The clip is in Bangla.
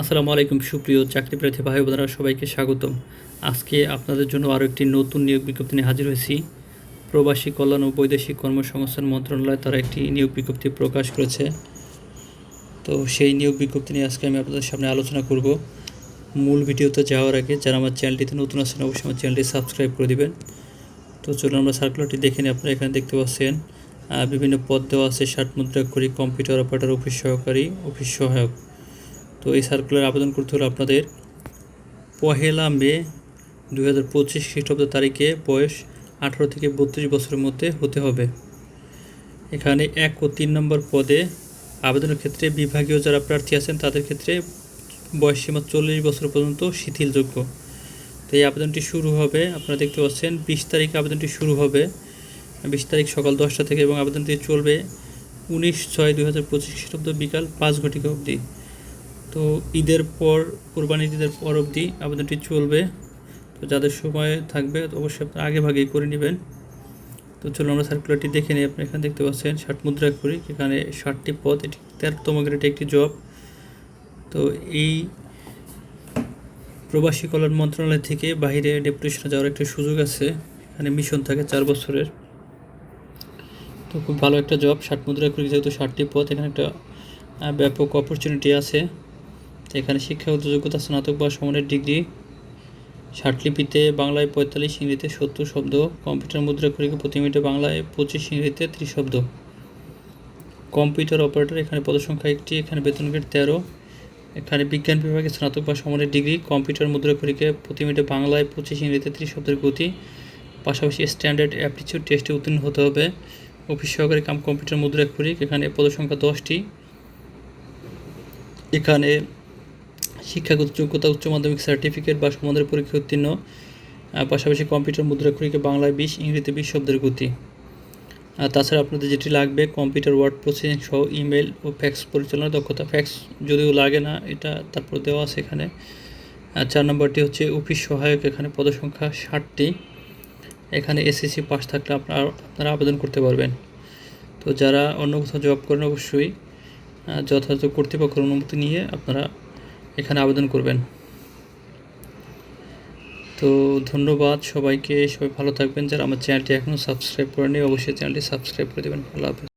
আসসালামু আলাইকুম, সুপ্রিয় চাকরি প্রার্থী ভাই বোনেরা, সবাইকে স্বাগতম। আজকে আপনাদের জন্য আরও একটি নতুন নিয়োগ বিজ্ঞপ্তি নিয়ে হাজির হয়েছি। প্রবাসী কল্যাণ ও বৈদেশিক কর্মসংস্থান মন্ত্রণালয় তারা একটি নিয়োগ বিজ্ঞপ্তি প্রকাশ করেছে। তো সেই নিয়োগ বিজ্ঞপ্তি নিয়ে আজকে আমি আপনাদের সামনে আলোচনা করব। মূল ভিডিওতে যাওয়ার আগে যারা আমার চ্যানেলটিতে নতুন আছেন, অবশ্যই আমার চ্যানেলটি সাবস্ক্রাইব করে দিবেন। তো চলুন আমরা সার্কুলারটি দেখে নিই, আপনারা এখানে দেখতে পাচ্ছেন বিভিন্ন পদ দেওয়া আছে, ষাট মুদ্রা করি কম্পিউটার অপারেটর অফিস সহকারী অফিস সহায়ক। তো এই সার্কুলার আবেদন করতে হলে আপনাদের পহেলা মে দু হাজার পঁচিশ খ্রিস্টাব্দ তারিখে বয়স আঠারো থেকে বত্রিশ বছরের মধ্যে হতে হবে। এখানে এক ও তিন নম্বর পদে আবেদনের ক্ষেত্রে বিভাগীয় যারা প্রার্থী আছেন, তাদের ক্ষেত্রে বয়স সীমা চল্লিশ বছর পর্যন্ত শিথিলযোগ্য। তো এই আবেদনটি শুরু হবে, আপনারা দেখতে পাচ্ছেন বিশ তারিখে আবেদনটি শুরু হবে। বিশ তারিখ সকাল দশটা থেকে এবং আবেদনটি চলবে উনিশ ছয় দুই হাজার পঁচিশ খ্রিস্টাব্দ বিকাল পাঁচ ঘটিকা অবধি। তো ঈদের পর, কোরবানির ঈদের পর অবধি আবেদনটি চলবে। তো যাদের সময় থাকবে, অবশ্যই আপনারা আগে ভাগেই করে নেবেন। তো চলুন আমরা সার্কুলারটি দেখে নিই। আপনি এখানে দেখতে পাচ্ছেন ষাট মুদ্রা করি, এখানে ষাটটি পদ। এটি তেরোতম গ্রেডে একটি জব তো এই প্রবাসী কল্যাণ মন্ত্রণালয় থেকে বাইরে ডেপুটেশনে যাওয়ার একটা সুযোগ আছে। এখানে মিশন থাকে চার বছরের। তো খুব ভালো একটা জব ষাট মুদ্রা করি, যেহেতু ষাটটি পদ, এখানে একটা ব্যাপক অপরচুনিটি আছে। তো এখানে শিক্ষাগত যোগ্যতা স্নাতক বা সমানের ডিগ্রি ষাটলিপিতে বাংলায় পঁয়তাল্লিশ ইংরেজিতে সত্তর শব্দ, কম্পিউটার মুদ্রা করিকে প্রতি মিনিটে বাংলায় পঁচিশ ইংরেজিতে ত্রিশ শব্দ। কম্পিউটার অপারেটর এখানে পদসংখ্যা একটি, এখানে বেতন গ্রেড তেরো। এখানে বিজ্ঞান বিভাগে স্নাতক বা সমানের ডিগ্রি, কম্পিউটার মুদ্রা করিকে প্রতি মিনিটে বাংলায় পঁচিশ ইংরেজিতে ত্রিশ শব্দের গতি। পাশাপাশি স্ট্যান্ডার্ড অ্যাপটিচিউড টেস্টে উত্তীর্ণ হতে হবে। অফিস সহকারী কাম কম্পিউটার মুদ্রা করি এখানে পদসংখ্যা দশটি। এখানে শিক্ষাগত যোগ্যতা, উচ্চ মাধ্যমিক সার্টিফিকেট বা সমাধানের পরীক্ষা উত্তীর্ণ পাশাপাশি কম্পিউটার মুদ্রাক্ষরিকে বাংলায় বিশ, ইংরেজিতে বিশ শব্দের গতি। আর তাছাড়া আপনাদের যেটি লাগবে কম্পিউটার ওয়ার্ড প্রসেসিং সহ ইমেল ও ফ্যাক্স পরিচালনার দক্ষতা। ফ্যাক্স যদিও লাগে না, এটা তারপর দেওয়া আছে এখানে। চার নম্বরটি হচ্ছে অফিস সহায়ক, এখানে পদসংখ্যা ষাটটি। এখানে এসএসসি পাস থাকলে আপনারা আপনারা আবেদন করতে পারবেন। তো যারা অন্য কোথাও জব করেন অবশ্যই যথাযথ কর্তৃপক্ষের অনুমতি নিয়ে আপনারা এখানে আবেদন করবেন। তো ধন্যবাদ সবাইকে, সবাই ভালো থাকবেন। যারা আমার চ্যানেলটি এখনও সাবস্ক্রাইব করেনি অবশ্যই চ্যানেলটি সাবস্ক্রাইব করে দেবেন। আল্লাহ হাফেজ।